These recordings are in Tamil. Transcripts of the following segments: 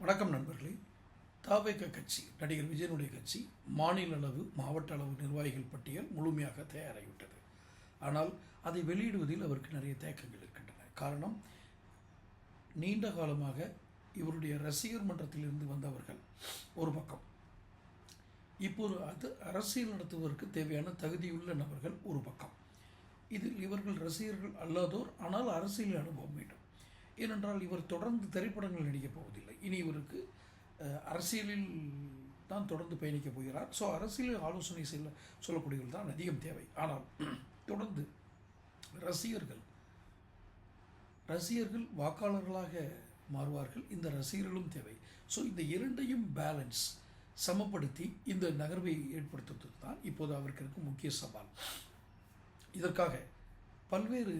வணக்கம் நண்பர்களே. தாவேக கட்சி நடிகர் விஜயனுடைய கட்சி மாநில அளவு மாவட்ட அளவு நிர்வாகிகள் பட்டியல் முழுமையாக தயாராகிவிட்டது. ஆனால் அதை வெளியிடுவதில் அவருக்கு நிறைய தேக்கங்கள் இருக்கின்றன. காரணம் நீண்ட காலமாக இவருடைய ரசிகர் மன்றத்திலிருந்து வந்தவர்கள் ஒரு பக்கம். இப்போது அது அரசியல் நடத்துவதற்கு தேவையான தகுதியுள்ள நபர்கள் ஒரு பக்கம். இதில் இவர்கள் ரசிகர்கள் அல்லாதோர் ஆனால் அரசியல் அனுபவம் வேண்டும். ஏனென்றால் இவர் தொடர்ந்து திரைப்படங்கள் நடிக்கப் போவதில்லை. இனி இவருக்கு அரசியலில் தான் தொடர்ந்து பயணிக்கப் போகிறார். ஸோ அரசியல் ஆலோசனை செல்ல சொல்லக்கூடியவர்கள் தான் அதிகம் தேவை. ஆனால் தொடர்ந்து ரசிகர்கள் ரசிகர்கள் வாக்காளர்களாக மாறுவார்கள். இந்த ரசிகர்களும் தேவை. ஸோ இந்த இரண்டையும் பேலன்ஸ் சமப்படுத்தி இந்த நகர்வை ஏற்படுத்துவது தான் இப்போது அவருக்கு இருக்கும் முக்கிய சவால். இதற்காக பல்வேறு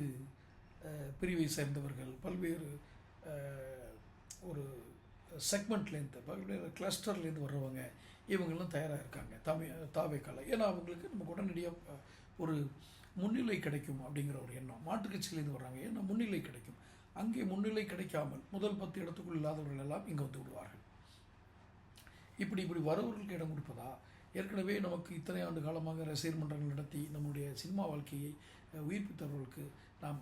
பிரிவை சேர்ந்தவர்கள் பல்வேறு ஒரு செக்மெண்ட்லேருந்து பல்வேறு கிளஸ்டர்லேருந்து வர்றவங்க இவங்களும் தயாராக இருக்காங்க. தாமே தாவேக்கால. ஏன்னா அவங்களுக்கு நமக்கு உடனடியாக ஒரு முன்னிலை கிடைக்கும் அப்படிங்கிற ஒரு எண்ணம். மாற்றுக் கட்சியிலேருந்து வர்றாங்க. ஏன்னா முன்னிலை கிடைக்கும். அங்கே முன்னிலை கிடைக்காமல் முதல் பத்து இடத்துக்குள் இல்லாதவர்கள் எல்லாம் இங்கே வந்து விடுவார்கள். இப்படி இப்படி வரவர்களுக்கு இடம் கொடுப்பதா? ஏற்கனவே நமக்கு இத்தனை ஆண்டு காலமாக ரசிகர் மன்றங்கள் நடத்தி நம்முடைய சினிமா வாழ்க்கையை உயிர்ப்பித்தவர்களுக்கு நாம்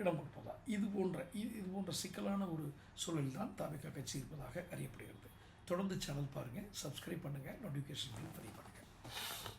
இடம் கொடுப்பதா? இது போன்ற இது இது போன்ற சிக்கலான ஒரு சூழலில் தான் தாவிக கட்சி இருப்பதாக அறியப்படுகிறது. தொடர்ந்து சேனல் பாருங்கள் சப்ஸ்கிரைப் பண்ணுங்கள் நோட்டிஃபிகேஷன் பதிவு பண்ணுங்கள்